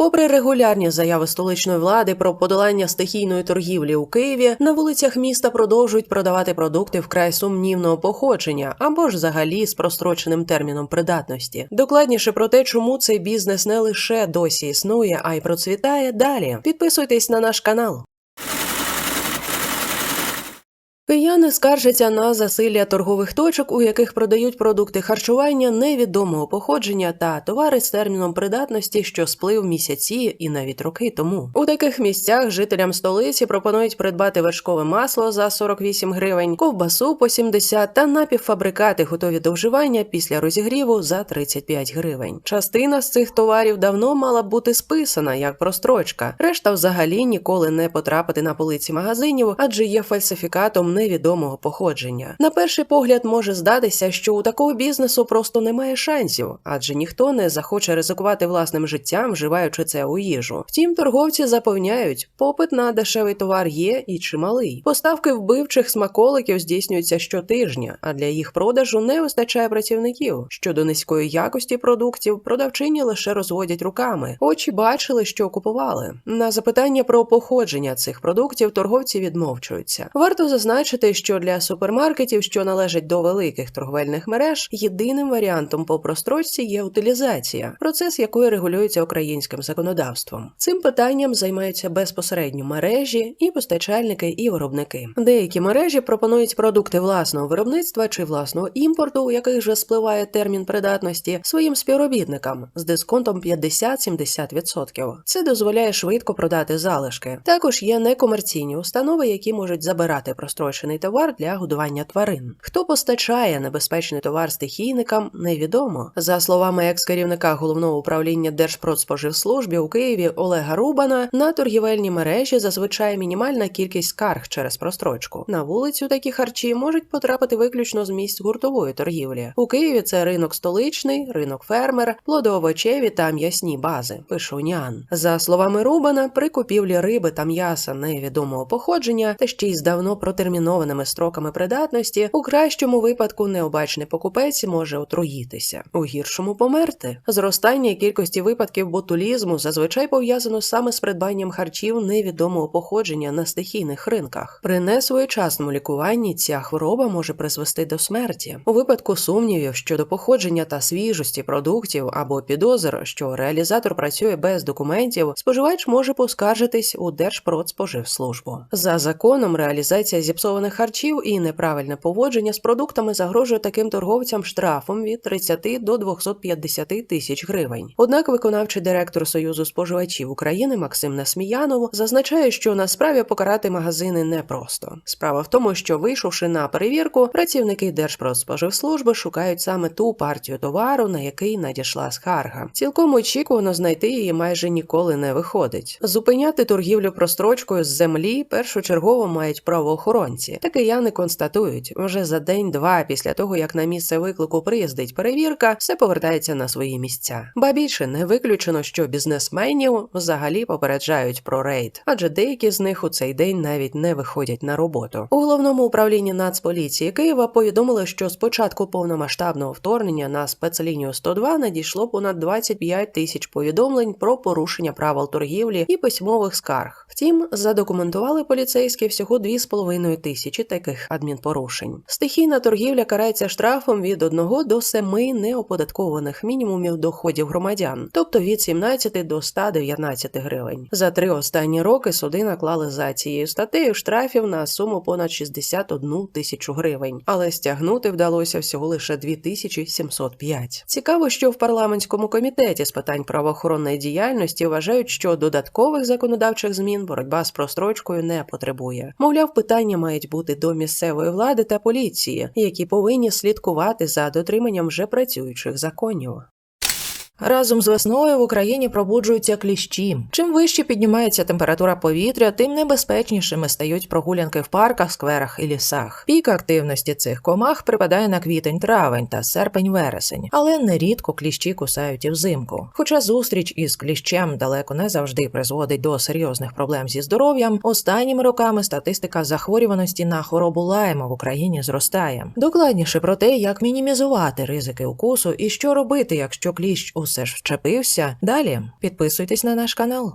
Попри регулярні заяви столичної влади про подолання стихійної торгівлі у Києві, на вулицях міста продовжують продавати продукти вкрай сумнівного походження або ж взагалі з простроченим терміном придатності. Докладніше про те, чому цей бізнес не лише досі існує, а й процвітає далі. Підписуйтесь на наш канал. Кияни скаржаться на засилля торгових точок, у яких продають продукти харчування невідомого походження та товари з терміном придатності, що сплив місяці і навіть роки тому. У таких місцях жителям столиці пропонують придбати вершкове масло за 48 гривень, ковбасу по 70 та напівфабрикати готові до вживання після розігріву за 35 гривень. Частина з цих товарів давно мала б бути списана як прострочка. Решта взагалі ніколи не потрапити на полиці магазинів, адже є фальсифікатом невідомого походження. На перший погляд може здатися, що у такого бізнесу просто немає шансів, адже ніхто не захоче ризикувати власним життям, вживаючи це у їжу. Втім, торговці запевняють, попит на дешевий товар є і чималий. Поставки вбивчих смаколиків здійснюються щотижня, а для їх продажу не вистачає працівників. Щодо низької якості продуктів, продавчині лише розводять руками. Очі бачили, що купували. На запитання про походження цих продуктів торговці відмовчуються. Варто зазначити, що для супермаркетів, що належать до великих торговельних мереж, єдиним варіантом по прострочці є утилізація, процес якої регулюється українським законодавством. Цим питанням займаються безпосередньо мережі і постачальники, і виробники. Деякі мережі пропонують продукти власного виробництва чи власного імпорту, у яких вже спливає термін придатності, своїм співробітникам з дисконтом 50-70%. Це дозволяє швидко продати залишки. Також є некомерційні установи, які можуть забирати прострочений товар для годування тварин. Хто постачає небезпечний товар стихійникам, невідомо. За словами екс-керівника головного управління Держпродспоживслужбі у Києві Олега Рубана, на торгівельні мережі зазвичай мінімальна кількість скарг через прострочку. На вулицю такі харчі можуть потрапити виключно з місць гуртової торгівлі. У Києві це ринок столичний, ринок фермер, плодоовочеві та м'ясні бази. Пише Уніан. За словами Рубана, при купівлі риби та м'яса невідомого походження та ще й з давно протермінованими строками придатності, у кращому випадку необачний покупець може отруїтися, у гіршому померти. Зростання кількості випадків ботулізму зазвичай пов'язано саме з придбанням харчів невідомого походження на стихійних ринках. При несвоєчасному лікуванні ця хвороба може призвести до смерті. У випадку сумнівів щодо походження та свіжості продуктів або підозр, що реалізатор працює без документів, споживач може поскаржитись у Держпродспоживслужбу. За законом реалізація зіпсованих харчів і неправильне поводження з продуктами загрожує таким торговцям штрафом від 30 до 250 тисяч гривень. Однак виконавчий директор Союзу споживачів України Максим Несміянов зазначає, що на справі покарати магазини непросто. Справа в тому, що вийшовши на перевірку, працівники Держпродспоживслужби шукають саме ту партію товару, на який надійшла скарга. Цілком очікувано знайти її майже ніколи не виходить. Зупиняти торгівлю прострочкою з землі першочергово мають правоохоронці. Та кияни констатують, вже за день-два після того, як на місце виклику приїздить перевірка, все повертається на свої місця. Ба більше не виключено, що бізнесменів взагалі попереджають про рейд, адже деякі з них у цей день навіть не виходять на роботу. У головному управлінні Нацполіції Києва повідомили, що з початку повномасштабного вторгнення на спецлінію 102 надійшло понад 25 тисяч повідомлень про порушення правил торгівлі і письмових скарг. Втім, задокументували поліцейські всього 2,5 тисячі таких адмінпорушень. Стихійна торгівля карається штрафом від 1 до 7 неоподаткованих мінімумів доходів громадян, тобто від 17 до 119 гривень. За три останні роки суди наклали за цією статтею штрафів на суму понад 61 тисячу гривень, але стягнути вдалося всього лише 2705. Цікаво, що в парламентському комітеті з питань правоохоронної діяльності вважають, що додаткових законодавчих змін боротьба з прострочкою не потребує. Мовляв, питання мають бути до місцевої влади та поліції, які повинні слідкувати за дотриманням вже працюючих законів. Разом з весною в Україні пробуджуються кліщі. Чим вище піднімається температура повітря, тим небезпечнішими стають прогулянки в парках, скверах і лісах. Пік активності цих комах припадає на квітень-травень та серпень-вересень, але нерідко кліщі кусають і взимку. Хоча зустріч із кліщем далеко не завжди призводить до серйозних проблем зі здоров'ям, останніми роками статистика захворюваності на хворобу лайма в Україні зростає. Докладніше про те, як мінімізувати ризики укусу і що робити, якщо кліщ у все ж вчепився. Далі підписуйтесь на наш канал.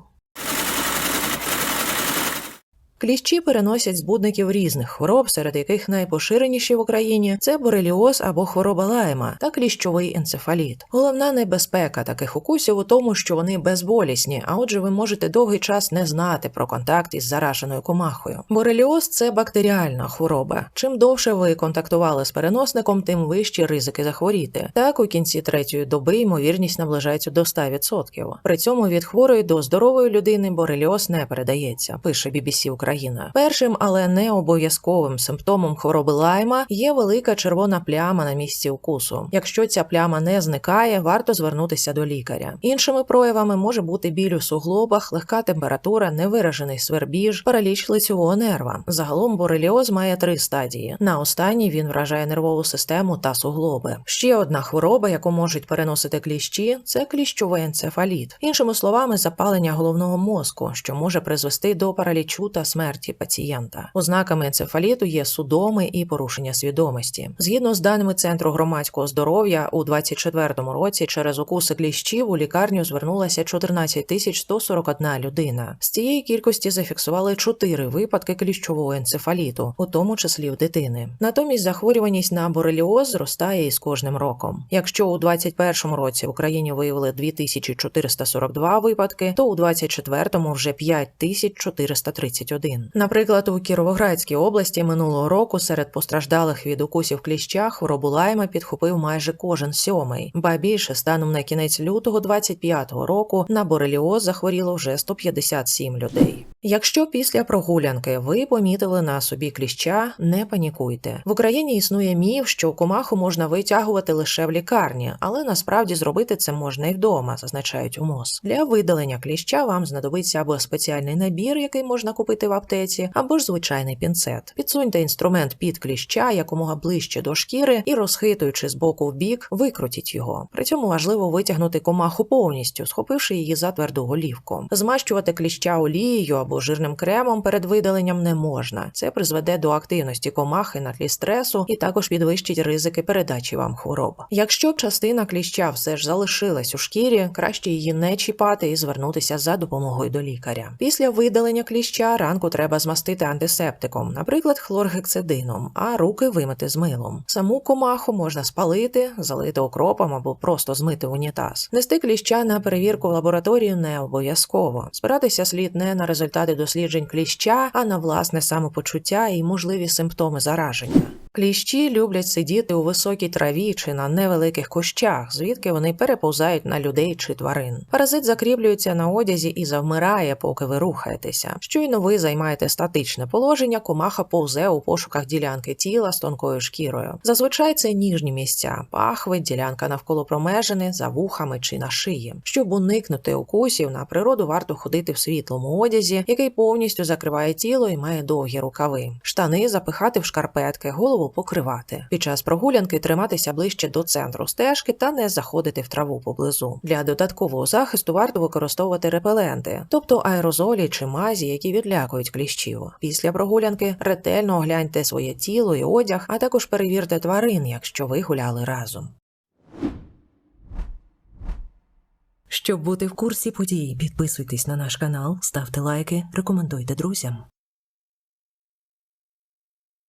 Кліщі переносять збудників різних хвороб, серед яких найпоширеніші в Україні це бореліоз або хвороба лайма та кліщовий енцефаліт. Головна небезпека таких укусів у тому, що вони безболісні, а отже, ви можете довгий час не знати про контакт із зараженою комахою. Бореліоз це бактеріальна хвороба. Чим довше ви контактували з переносником, тим вищі ризики захворіти. Так, у кінці третьої доби ймовірність наближається до 100%. При цьому від хворої до здорової людини бореліоз не передається, пише BBC Україна. Першим, але не обов'язковим симптомом хвороби лайма є велика червона пляма на місці укусу. Якщо ця пляма не зникає, варто звернутися до лікаря. Іншими проявами може бути біль у суглобах, легка температура, невиражений свербіж, параліч лицьового нерва. Загалом бореліоз має три стадії. На останній він вражає нервову систему та суглоби. Ще одна хвороба, яку можуть переносити кліщі, це кліщовий енцефаліт. Іншими словами, запалення головного мозку, що може призвести до паралічу та смерті пацієнта. Ознаками енцефаліту є судоми і порушення свідомості. Згідно з даними Центру громадського здоров'я, у 24-му році через укуси кліщів у лікарню звернулася 14 тисяч 141 людина. З цієї кількості зафіксували 4 випадки кліщового енцефаліту, у тому числі в дитини. Натомість захворюваність на бореліоз зростає із кожним роком. Якщо у 21-му році в Україні виявили 2442 випадки, то у 24-му вже 5431. Наприклад, у Кіровоградській області минулого року серед постраждалих від укусів кліща хворобу лайма підхопив майже кожен сьомий. Ба більше станом на кінець лютого 25-го року на бореліоз захворіло вже 157 людей. Якщо після прогулянки ви помітили на собі кліща, не панікуйте. В Україні існує міф, що комаху можна витягувати лише в лікарні, але насправді зробити це можна і вдома, зазначають у МОЗ. Для видалення кліща вам знадобиться або спеціальний набір, який можна купити в аптеці, або ж звичайний пінцет. Підсуньте інструмент під кліща якомога ближче до шкіри і, розхитуючи з боку в бік, викрутіть його. При цьому важливо витягнути комаху повністю, схопивши її за тверду голівку. Змащувати кліща олією або жирним кремом перед видаленням не можна. Це призведе до активності комахи на тлі стресу і також підвищить ризики передачі вам хвороб. Якщо частина кліща все ж залишилась у шкірі, краще її не чіпати і звернутися за допомогою до лікаря. Після видалення кліща ранку треба змастити антисептиком, наприклад, хлоргексидином, а руки вимити з милом. Саму комаху можна спалити, залити окропом або просто змити унітаз. Нести кліща на перевірку в лабораторію не обов'язково. Спиратися слід не на результати досліджень кліща, а на власне самопочуття і можливі симптоми зараження. Кліщі люблять сидіти у високій траві чи на невеликих кущах, звідки вони переповзають на людей чи тварин. Паразит закріплюється на одязі і завмирає, поки ви рухаєтеся. Щойно ви займаєте статичне положення, комаха повзе у пошуках ділянки тіла з тонкою шкірою. Зазвичай це ніжні місця, пахви, ділянка навколо промежини, за вухами чи на шиї. Щоб уникнути укусів, на природу варто ходити в світлому одязі, який повністю закриває тіло і має довгі рукави. Штани запихати в шкарпетки, голову покривати. Під час прогулянки триматися ближче до центру стежки та не заходити в траву поблизу. Для додаткового захисту варто використовувати репеленти, тобто аерозолі чи мазі, які відлякують кліщів. Після прогулянки ретельно огляньте своє тіло і одяг, а також перевірте тварин, якщо ви гуляли разом. Щоб бути в курсі подій, підписуйтесь на наш канал, ставте лайки, рекомендуйте друзям.